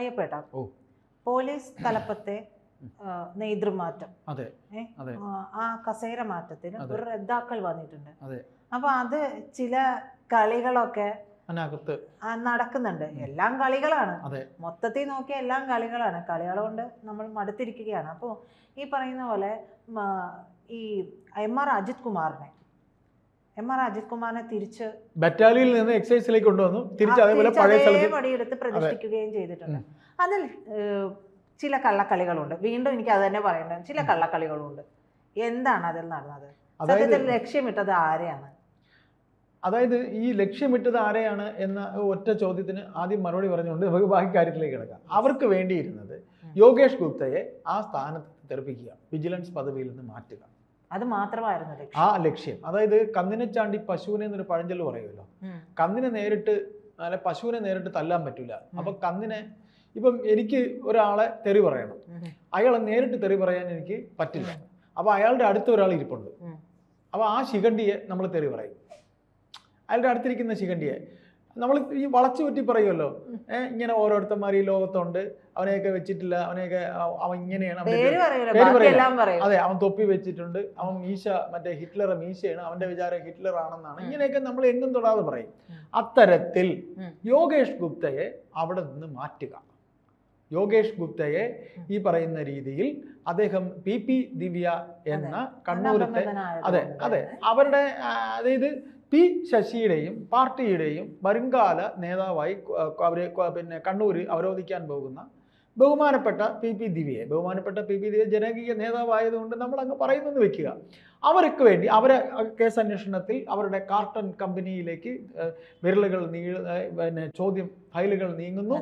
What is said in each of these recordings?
അയ്യപ്പേട്ട. Police തലപ്പത്തെ നേതൃമാറ്റം. ആ, കസേര മാറ്റത്തിന് ഒരു റദ്ദാക്കൽ വന്നിട്ടുണ്ട്. അപ്പൊ അത് ചില കളികളൊക്കെ അതിനകത്ത് നടക്കുന്നുണ്ട്. എല്ലാം കളികളാണ്. മൊത്തത്തിൽ നോക്കിയ എല്ലാം കളികളാണ്. കളികൾ കൊണ്ട് നമ്മൾ മടുത്തിരിക്കുകയാണ്. അപ്പോൾ ഈ പറയുന്ന പോലെ ഈ എം ആർ അജിത് കുമാറിനെ എം ആർ അജിത് കുമാറിനെ തിരിച്ച് ബറ്റാലിയിൽ നിന്ന് എക്സൈസിലേക്ക് കൊണ്ടുവന്നു. തിരിച്ച് അതേപോലെ പഴയ പടിയെടുത്ത് പ്രതിഷ്ഠിക്കുകയും ചെയ്തിട്ടുണ്ട്. അതിൽ ചില കള്ളക്കളികളുണ്ട്. വീണ്ടും എനിക്ക് അത് തന്നെ പറയേണ്ടത് ചില കള്ളക്കളികളുണ്ട്. എന്താണ് അതിൽ നടന്നത്? അതായത് സത്യത്തിൽ ലക്ഷ്യമിട്ടത് ആരെയാണ്? അതായത് ഈ ലക്ഷ്യമിട്ടത് ആരെയാണ് എന്ന ഒറ്റ ചോദ്യത്തിന് ആദ്യം മറുപടി പറഞ്ഞുകൊണ്ട് നമുക്ക് ബാക്കി കാര്യത്തിലേക്ക് കിടക്കാം. അവർക്ക് വേണ്ടിയിരുന്നത് യോഗേഷ് ഗുപ്തയെ ആ സ്ഥാനത്ത് തെറിപ്പിക്കുക. വിജിലൻസ് പദവിയിൽ നിന്ന് മാറ്റുക. അത് മാത്രമായിരുന്നു ആ ലക്ഷ്യം. അതായത് കന്നിനെ ചാണ്ടി പശുവിനെ എന്നൊരു പഴഞ്ചൊല്ല് പറയുമല്ലോ. കന്നിനെ നേരിട്ട് അല്ലെ പശുവിനെ നേരിട്ട് തല്ലാൻ പറ്റില്ല അപ്പൊ കന്നിനെ ഇപ്പം എനിക്ക് ഒരാളെ തെറി പറയണം. അയാളെ നേരിട്ട് തെറി പറയാൻ എനിക്ക് പറ്റില്ല. അപ്പൊ അയാളുടെ അടുത്ത ഒരാൾ ഇരിപ്പുണ്ട്. അപ്പൊ ആ ശിഖണ്ഡിയെ നമ്മൾ തെറി പറയും. അയാളുടെ അടുത്തിരിക്കുന്ന ശിഖണ്ഡിയെ നമ്മൾ ഈ വളച്ചു പറ്റി പറയുമല്ലോ. ഏഹ് ഇങ്ങനെ ഓരോരുത്തന്മാർ ഈ ലോകത്തുണ്ട്. അവനെയൊക്കെ വെച്ചിട്ടില്ല അവനെയൊക്കെ അവൻ ഇങ്ങനെയാണ് അതെ അവൻ തൊപ്പി വെച്ചിട്ടുണ്ട്. അവൻ മീശ മറ്റേ ഹിറ്റ്ലർ മീശയാണ് അവന്റെ വിചാരം ഹിറ്റ്ലർ ആണെന്നാണ്. ഇങ്ങനെയൊക്കെ നമ്മൾ എങ്ങും തൊടാതെ പറയും. അത്തരത്തിൽ യോഗേഷ് ഗുപ്തയെ അവിടെ നിന്ന് മാറ്റുക. യോഗേഷ് ഗുപ്തയെ ഈ പറയുന്ന രീതിയിൽ അദ്ദേഹം പി പി ദിവ്യ എന്ന കണ്ണൂരത്തെ അതെ അതെ. അവരുടെ അതായത് പി ശശിയുടെയും പാർട്ടിയുടെയും വരുംകാല നേതാവായി അവരെ പിന്നെ കണ്ണൂർ അവരോധിക്കാൻ പോകുന്ന ബഹുമാനപ്പെട്ട പി പി ദിവ്യയെ ബഹുമാനപ്പെട്ട പി പി ദിവ്യ ജനകീയ നേതാവായതുകൊണ്ട് നമ്മൾ അങ്ങ് പറയുന്നെന്ന് വെക്കുക. അവർക്ക് വേണ്ടി അവരെ കേസ് അന്വേഷണത്തിൽ അവരുടെ കാർട്ടൺ കമ്പനിയിലേക്ക് വിരലുകൾ നീ പിന്നെ ചോദ്യം ഫയലുകൾ നീങ്ങുന്നു.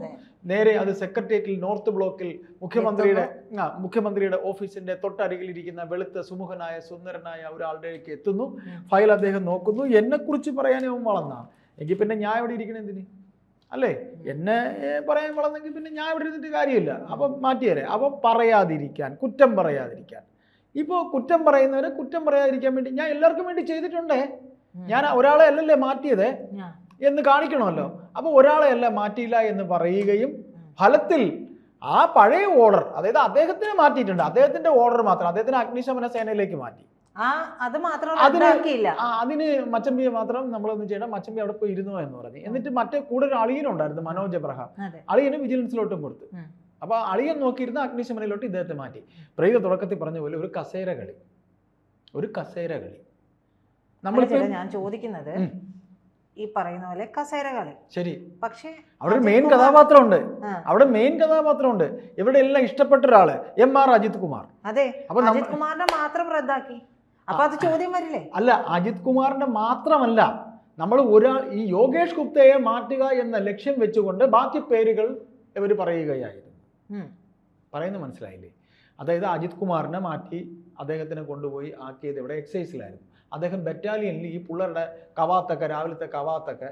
നേരെ അത് സെക്രട്ടേറിയറ്റിൽ നോർത്ത് ബ്ലോക്കിൽ മുഖ്യമന്ത്രിയുടെ ആ മുഖ്യമന്ത്രിയുടെ ഓഫീസിന്റെ തൊട്ടരികിലിരിക്കുന്ന വെളുത്ത സുമുഖനായ സുന്ദരനായ ഒരാളുടെക്ക് എത്തുന്നു. ഫയൽ അദ്ദേഹം നോക്കുന്നു. എന്നെക്കുറിച്ച് പറയാൻ അവൻ വളർന്നാണ് എങ്കിൽ പിന്നെ ഞാൻ എവിടെ ഇരിക്കണ എന്തിന്? അല്ലേ? എന്നെ പറയാൻ വളർന്നെങ്കിൽ പിന്നെ ഞാൻ ഇവിടെ ഇരുന്നിട്ട് കാര്യമില്ല. അപ്പം മാറ്റിയേരെ. അപ്പം പറയാതിരിക്കാൻ കുറ്റം പറയാതിരിക്കാൻ. ഇപ്പോൾ കുറ്റം പറയുന്നവരെ കുറ്റം പറയാതിരിക്കാൻ വേണ്ടി ഞാൻ എല്ലാവർക്കും വേണ്ടി ചെയ്തിട്ടുണ്ടേ? ഞാൻ ഒരാളെ അല്ലല്ലേ മാറ്റിയത്? എന്ന് കാണിക്കണമല്ലോ. അപ്പോൾ ഒരാളെ അല്ല മാറ്റിയില്ല എന്ന് പറയുകയും. ഫലത്തിൽ ആ പഴയ ഓർഡർ അതായത് അദ്ദേഹത്തിനെ മാറ്റിയിട്ടുണ്ട്. അദ്ദേഹത്തിന്റെ ഓർഡർ മാത്രം. അദ്ദേഹത്തിന് അഗ്നിശമന സേനയിലേക്ക് മാറ്റി. അത് മാത്രമല്ല അതിന് മച്ചമ്പിയെ മാത്രം നമ്മളൊന്നും ചെയ്യണം മച്ചമ്പി അവിടെ പോയി ഇരുന്നു എന്ന് പറഞ്ഞു. എന്നിട്ട് മറ്റേ കൂടെ ഒരു അളിയനുണ്ടായിരുന്നു മനോജ് എബ്രഹാം. അളിയന് വിജിലൻസിലോട്ടും കൊടുത്തു. അപ്പൊ അളിയൻ നോക്കിയിരുന്ന അഗ്നിശമനയിലോട്ട് ഇദ്ദേഹത്തെ മാറ്റി. പ്രീത തുടക്കത്തിൽ പറഞ്ഞ പോലെ ഒരു കസേര കളി. ഒരു കസേര കളി. നമ്മൾ ഞാൻ ചോദിക്കുന്നത് ഈ പറയുന്ന പോലെ കസേര കളി. ശരി. പക്ഷേ അവിടെ ഒരു മെയിൻ കഥാപാത്രമുണ്ട്. അവിടെ മെയിൻ കഥാപാത്രമുണ്ട്. ഇവിടെ എല്ലാം ഇഷ്ടപ്പെട്ട ഒരാൾ എം ആർ അജിത് കുമാർ. അതെ. അജിത് കുമാറിനെ മാത്രം റദ്ദാക്കി. അപ്പൊ അത് ചോദ്യം വരില്ലേ അല്ല അജിത് കുമാറിന്റെ മാത്രമല്ല നമ്മൾ ഒരാൾ ഈ യോഗേഷ് ഗുപ്തയെ മാറ്റുക എന്ന ലക്ഷ്യം വെച്ചുകൊണ്ട് ബാക്കി പേരുകൾ ഇവർ പറയുകയായിരുന്നു. പറയുന്നത് മനസ്സിലായില്ലേ അതായത് അജിത് കുമാറിനെ മാറ്റി അദ്ദേഹത്തിനെ കൊണ്ടുപോയി ആക്കിയത് ഇവിടെ എക്സൈസിലായിരുന്നു അദ്ദേഹം ബറ്റാലിയനിൽ ഈ പിള്ളേരുടെ കവാത്തൊക്കെ രാവിലത്തെ കവാത്തൊക്കെ.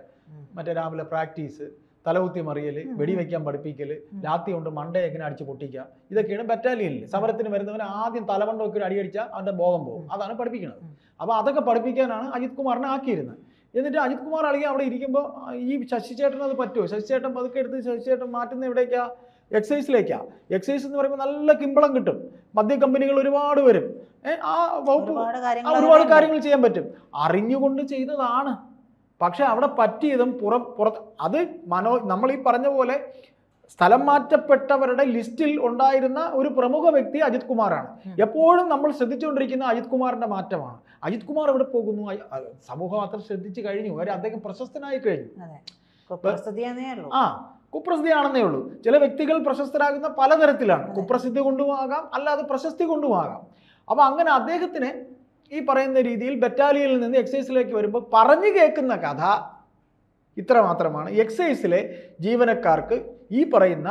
മറ്റേ രാവിലെ പ്രാക്ടീസ് തലകുത്തി മറിയൽ. വെടിവെക്കാൻ പഠിപ്പിക്കൽ. ലാത്തി കൊണ്ട് മണ്ട എങ്ങനെ അടിച്ച് പൊട്ടിക്കുക. ഇതൊക്കെയാണ് ബറ്റാലിയനിൽ സമരത്തിന് വരുന്നവൻ ആദ്യം തലമണ്ട ഒക്കെ ഒരു അടിയടിച്ചാൽ അവന്റെ ബോധം പോകും. അതാണ് പഠിപ്പിക്കുന്നത്. അപ്പോൾ അതൊക്കെ പഠിപ്പിക്കാനാണ് അജിത് കുമാറിനെ ആക്കിയിരുന്നത്. എന്നിട്ട് അജിത് കുമാർ അളിയ അവിടെ ഇരിക്കുമ്പോൾ ഈ ശശി ചേട്ടൻ അത് പറ്റുമോ ശശി ചേട്ടൻ പതുക്കെ എടുത്ത് ശശി ചേട്ടൻ മാറ്റുന്ന എവിടേക്കാ? എക്സൈസിലേക്കാ എക്സൈസ് എന്ന് പറയുമ്പോൾ നല്ല കിമ്പളം കിട്ടും. മദ്യ കമ്പനികൾ ഒരുപാട് വരും. ആ വകുപ്പ് ഒരുപാട് കാര്യങ്ങൾ ചെയ്യാൻ പറ്റും. അറിഞ്ഞുകൊണ്ട് ചെയ്തതാണ്. പക്ഷെ അവിടെ പറ്റിയതും പുറ പുറത്ത് അത് മനോ നമ്മൾ ഈ പറഞ്ഞ പോലെ സ്ഥലം മാറ്റപ്പെട്ടവരുടെ ലിസ്റ്റിൽ ഉണ്ടായിരുന്ന ഒരു പ്രമുഖ വ്യക്തി അജിത് കുമാറാണ്. എപ്പോഴും നമ്മൾ ശ്രദ്ധിച്ചുകൊണ്ടിരിക്കുന്ന അജിത് കുമാറിന്റെ മാറ്റമാണ്. അജിത് കുമാർ എവിടെ പോകുന്നു? സമൂഹം അത്ര ശ്രദ്ധിച്ചു കഴിഞ്ഞു. അവർ അദ്ദേഹം പ്രശസ്തനായി കഴിഞ്ഞു. ആ കുപ്രസിദ്ധിയാണെന്നേ ഉള്ളൂ. ചില വ്യക്തികൾ പ്രശസ്തരാകുന്ന പലതരത്തിലാണ്. കുപ്രസിദ്ധി കൊണ്ടുമാകാം അല്ലാതെ പ്രശസ്തി കൊണ്ടുമാകാം. അപ്പൊ അങ്ങനെ അദ്ദേഹത്തിന് ഈ പറയുന്ന രീതിയിൽ ബറ്റാലിയനിൽ നിന്ന് എക്സൈസിലേക്ക് വരുമ്പോൾ പറഞ്ഞു കേൾക്കുന്ന കഥ ഇത്ര മാത്രമാണ്. എക്സൈസിലെ ജീവനക്കാർക്ക് ഈ പറയുന്ന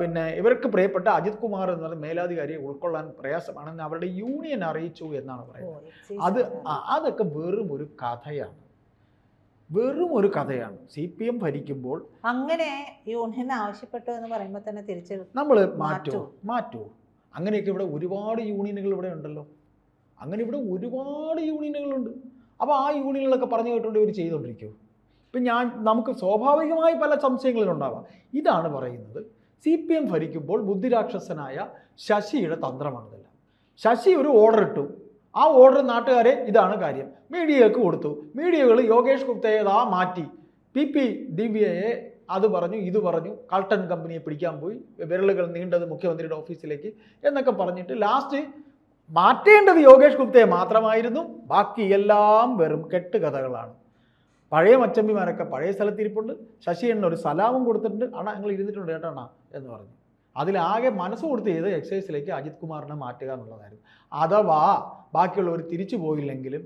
പിന്നെ ഇവർക്ക് പ്രിയപ്പെട്ട അജിത് കുമാർ എന്ന മേലാധികാരിയെ ഉൾക്കൊള്ളാൻ പ്രയാസമാണെന്ന് അവരുടെ യൂണിയൻ അറിയിച്ചു എന്നാണ് പറയുന്നത്. അത് അതൊക്കെ വെറും ഒരു കഥയാണ്. വെറും ഒരു കഥയാണ്. സി പി എം ഭരിക്കുമ്പോൾ അങ്ങനെ യൂണിയൻ ആവശ്യപ്പെട്ടു എന്ന് പറയുമ്പോൾ തന്നെ തിരിച്ചു നമ്മൾ മാറ്റൂ മാറ്റൂ. അങ്ങനെയൊക്കെ ഇവിടെ ഒരുപാട് യൂണിയനുകൾ ഇവിടെ ഉണ്ടല്ലോ. അങ്ങനെ ഇവിടെ ഒരുപാട് യൂണിയനുകളുണ്ട്. അപ്പോൾ ആ യൂണിയനുകളൊക്കെ പറഞ്ഞു കേട്ടുകൊണ്ട് ഇവർ ചെയ്തുകൊണ്ടിരിക്കുമോ ഇപ്പം ഞാൻ നമുക്ക് സ്വാഭാവികമായി പല സംശയങ്ങളിലുണ്ടാവാം. ഇതാണ് പറയുന്നത്. സി പി എം ഭരിക്കുമ്പോൾ ബുദ്ധിരാക്ഷസനായ ശശിയുടെ തന്ത്രമാണിതെല്ലാം. ശശി ഒരു ഓർഡർ ഇട്ടു. ആ ഓർഡർ നാട്ടുകാരെ ഇതാണ് കാര്യം. മീഡിയകൾക്ക് കൊടുത്തു. മീഡിയകൾ യോഗേഷ് ഗുപ്തയെ ആ മാറ്റി. പി പി ദിവ്യയെ അത് പറഞ്ഞു ഇത് പറഞ്ഞു. കാൾട്ടൺ കമ്പനിയെ പിടിക്കാൻ പോയി. വിരലുകൾ നീണ്ടത് മുഖ്യമന്ത്രിയുടെ ഓഫീസിലേക്ക് എന്നൊക്കെ പറഞ്ഞിട്ട് ലാസ്റ്റ് മാറ്റേണ്ടത് യോഗേഷ് ഗുപ്തയെ മാത്രമായിരുന്നു ബാക്കി എല്ലാം വെറും കെട്ടുകഥകളാണ്. പഴയ മച്ചമ്പിമാരൊക്കെ പഴയ സ്ഥലത്തിരിപ്പുണ്ട് ശശി എണ്ണ ഒരു സലാമും കൊടുത്തിട്ടുണ്ട്. അണ ഞങ്ങൾ ഇരുന്നിട്ടുണ്ട് കേട്ടോണ്ണ എന്ന് പറഞ്ഞു. അതിലാകെ മനസ്സ് കൊടുത്ത് ചെയ്ത് എക്സൈസിലേക്ക് അജിത് കുമാറിനെ മാറ്റുക എന്നുള്ളതായിരുന്നു. അഥവാ ബാക്കിയുള്ളവർ തിരിച്ചു പോയില്ലെങ്കിലും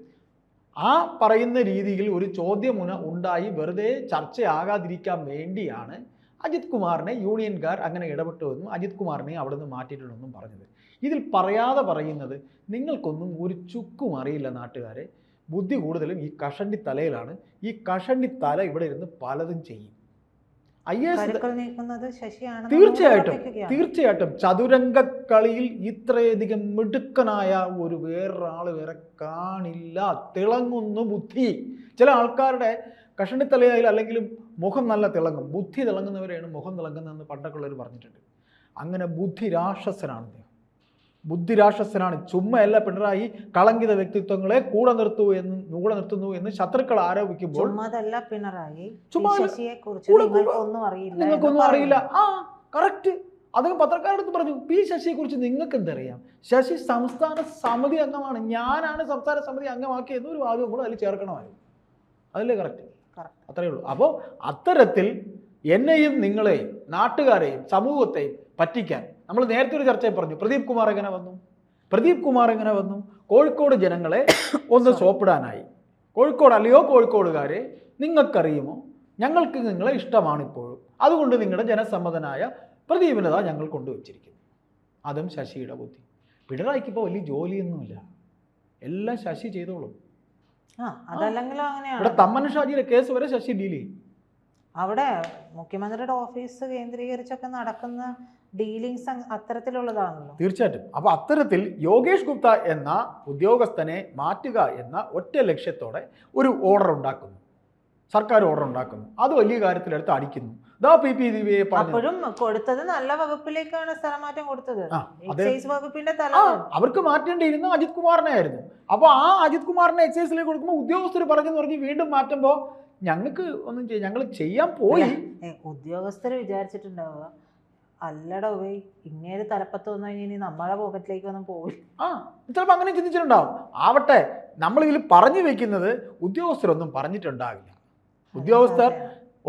ആ പറയുന്ന രീതിയിൽ ഒരു ചോദ്യമുന ഉണ്ടായി വെറുതെ ചർച്ചയാകാതിരിക്കാൻ വേണ്ടിയാണ് അജിത് കുമാറിനെ യൂണിയൻകാർ അങ്ങനെ ഇടപെട്ടുവെന്നും അജിത് കുമാറിനെ അവിടെ നിന്ന് മാറ്റിയിട്ടുണ്ടെന്നും പറഞ്ഞത്. ഇതിൽ പറയാതെ പറയുന്നത് നിങ്ങൾക്കൊന്നും ഒരു ചുക്കും അറിയില്ല നാട്ടുകാരെ. ബുദ്ധി കൂടുതലും ഈ കഷണ്ടി തലയിലാണ്. ഈ കഷണ്ടി തല ഇവിടെ ഇരുന്ന് പലതും ചെയ്യും. ഐ എസ് തീർച്ചയായിട്ടും തീർച്ചയായിട്ടും ചതുരംഗ കളിയിൽ ഇത്രയധികം മിടുക്കനായ ഒരു വേറൊരാൾ വേറെ കാണില്ല. തിളങ്ങുന്നു ബുദ്ധി. ചില ആൾക്കാരുടെ കഷണ്ടിത്തലയായാലും അല്ലെങ്കിലും മുഖം നല്ല തിളങ്ങും. ബുദ്ധി തിളങ്ങുന്നവരെയാണ് മുഖം തിളങ്ങുന്നതെന്ന് പണ്ടൊക്കെയുള്ളവർ പറഞ്ഞിട്ടുണ്ട്. അങ്ങനെ ബുദ്ധി രാക്ഷസനാണ് അദ്ദേഹം ബുദ്ധി രാക്ഷസനാണ് ചുമ്മയല്ല പിണറായി കളങ്കിത വ്യക്തിത്വങ്ങളെ കൂടെ നിർത്തൂ എന്ന് കൂടെ നിർത്തുന്നു എന്ന് ശത്രുക്കൾ ആരോപിക്കുമ്പോൾ പിണറായി. നിങ്ങൾക്കൊന്നും അറിയില്ല. ആ കറക്റ്റ് അദ്ദേഹം പത്രക്കാരടുത്ത് പറഞ്ഞു പി ശശിയെ കുറിച്ച് നിങ്ങൾക്ക് എന്തറിയാം? ശശി സംസ്ഥാന സമിതി അംഗമാണ്. ഞാനാണ് സംസ്ഥാന സമിതി അംഗമാക്കിയെന്ന് ഒരു വാദവും കൂടെ അതിൽ ചേർക്കണമായിരുന്നു. അതല്ലേ കറക്റ്റ്. അത്രയേ ഉള്ളൂ. അപ്പോൾ അത്തരത്തിൽ എന്നെയും നിങ്ങളെയും നാട്ടുകാരെയും സമൂഹത്തെയും പറ്റിക്കാൻ നമ്മൾ നേരത്തെ ഒരു ചർച്ചയിൽ പറഞ്ഞു. പ്രദീപ് കുമാർ എങ്ങനെ വന്നു? പ്രദീപ് കുമാർ എങ്ങനെ വന്നു? കോഴിക്കോട് ജനങ്ങളെ ഒന്ന് സോപ്പിടാനായി. കോഴിക്കോട് അല്ലയോ കോഴിക്കോടുകാരെ നിങ്ങൾക്കറിയുമോ? ഞങ്ങൾക്ക് നിങ്ങളെ ഇഷ്ടമാണ് ഇപ്പോഴും. അതുകൊണ്ട് നിങ്ങളുടെ ജനസമ്മതനായ പ്രദീപിനത ഞങ്ങൾ കൊണ്ടുവച്ചിരിക്കുന്നു. അതും ശശിയുടെ ബുദ്ധി. പിണറായിക്ക് ഇപ്പോൾ വലിയ ജോലിയൊന്നുമില്ല. എല്ലാം ശശി ചെയ്തോളും. ഇവിടെ തമ്മൻ ഷാജിയുടെ കേസ് വരെ ശശി ഡീൽ ചെയ്യും. അവിടെ മുഖ്യമന്ത്രിയുടെ ഓഫീസ് കേന്ദ്രീകരിച്ചൊക്കെ നടക്കുന്ന ഡീലിങ്സ് അത്തരത്തിലുള്ളതാണല്ലോ. തീർച്ചയായിട്ടും. അപ്പൊ അത്തരത്തിൽ യോഗേഷ് ഗുപ്ത എന്ന ഉദ്യോഗസ്ഥനെ മാറ്റുക എന്ന ഒറ്റ ലക്ഷ്യത്തോടെ ഒരു ഓർഡർ ഉണ്ടാക്കുന്നു. സർക്കാർ ഓർഡർ ഉണ്ടാക്കുന്നു. അത് വലിയ കാര്യത്തിലെടുത്ത് അടിക്കുന്നു. ദാ പി പി ദിവ്യയെ അപ്പോഴും കൊടുത്തത് നല്ല വകുപ്പിലേക്കാണ് സ്ഥലമാറ്റം കൊടുത്തത്. വകുപ്പിന്റെ അവർക്ക് മാറ്റേണ്ടിയിരുന്ന അജിത് കുമാറിനെ ആയിരുന്നു. അപ്പോൾ ആ അജിത് കുമാറിനെ എക്സൈസിലേക്ക് കൊടുക്കുമ്പോൾ ഉദ്യോഗസ്ഥർ പറഞ്ഞെന്ന് പറഞ്ഞ് വീണ്ടും മാറ്റുമ്പോൾ ഞങ്ങൾക്ക് ഒന്നും ചെയ്യാം ഞങ്ങൾ ചെയ്യാൻ പോയി. ഉദ്യോഗസ്ഥർ ഉദ്യോഗസ്ഥര് വിചാരിച്ചിട്ടുണ്ടാവുക അല്ലടോ പോയി ഇങ്ങേര് തലപ്പത്ത് വന്നു കഴിഞ്ഞാൽ ഇനി നമ്മളെ പോക്കറ്റിലേക്ക് ഒന്നും പോവില്ല. ആ ചിലപ്പോൾ അങ്ങനെ ചിന്തിച്ചിട്ടുണ്ടാവും. ആവട്ടെ നമ്മളിതിൽ പറഞ്ഞു വെക്കുന്നത് ഉദ്യോഗസ്ഥരൊന്നും പറഞ്ഞിട്ടുണ്ടാവില്ല. ഉദ്യോഗസ്ഥർ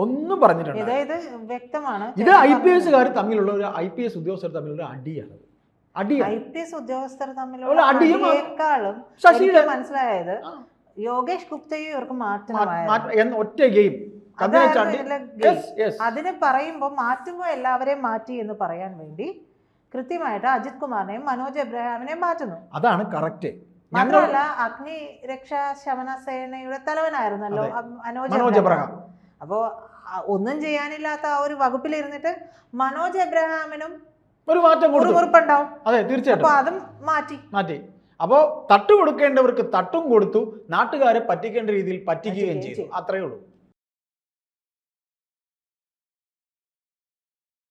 ഒന്നും പറഞ്ഞിട്ടുണ്ട്. അതായത് വ്യക്തമാണ്. ഇത് ഐ പി എസുകാർ തമ്മിലുള്ള ഒരു ഐ പി എസ് ഉദ്യോഗസ്ഥർ തമ്മിലുള്ള അടിയാണ്. അടി ഐ പി എസ് ഉദ്യോഗസ്ഥർ തമ്മിലുള്ള അടിയും അടിയേക്കാളും ശശിയുടെ മനസ്സിലായത് യോഗേഷ് ഗുപ്തയും ഇവർക്ക് മാറ്റണം ഒറ്റ ഗെയിം. അതിനെ പറയുമ്പോൾ മാറ്റുമ്പോൾ എല്ലാവരെയും മാറ്റി എന്ന് പറയാൻ വേണ്ടി കൃത്യമായിട്ട് അജിത് കുമാറിനെയും മനോജ് എബ്രഹാമിനെയും മാറ്റുന്നു. അതാണ് കറക്റ്റ്. മാത്രമല്ല അഗ്നി രക്ഷാ ശമന സേനയുടെ തലവനായിരുന്നല്ലോ മനോജ് അബ്രഹാം. അപ്പോ ഒന്നും ചെയ്യാനില്ലാത്ത ആ ഒരു വകുപ്പിലിരുന്നിട്ട് മനോജ് എബ്രഹാമിനും ഒരു മാറ്റം കൊടുത്തു. മുറിവുറുപ്പുണ്ടാവും അതെ അപ്പൊ തീർച്ചയായിട്ടും അതും മാറ്റി. മാറ്റി. അപ്പോൾ തട്ടു കൊടുക്കേണ്ടവർക്ക് തട്ടും കൊടുത്തു നാട്ടുകാരെ പറ്റിക്കേണ്ട രീതിയിൽ പറ്റിക്കുകയും ചെയ്തു. അത്രയേ ഉള്ളൂ.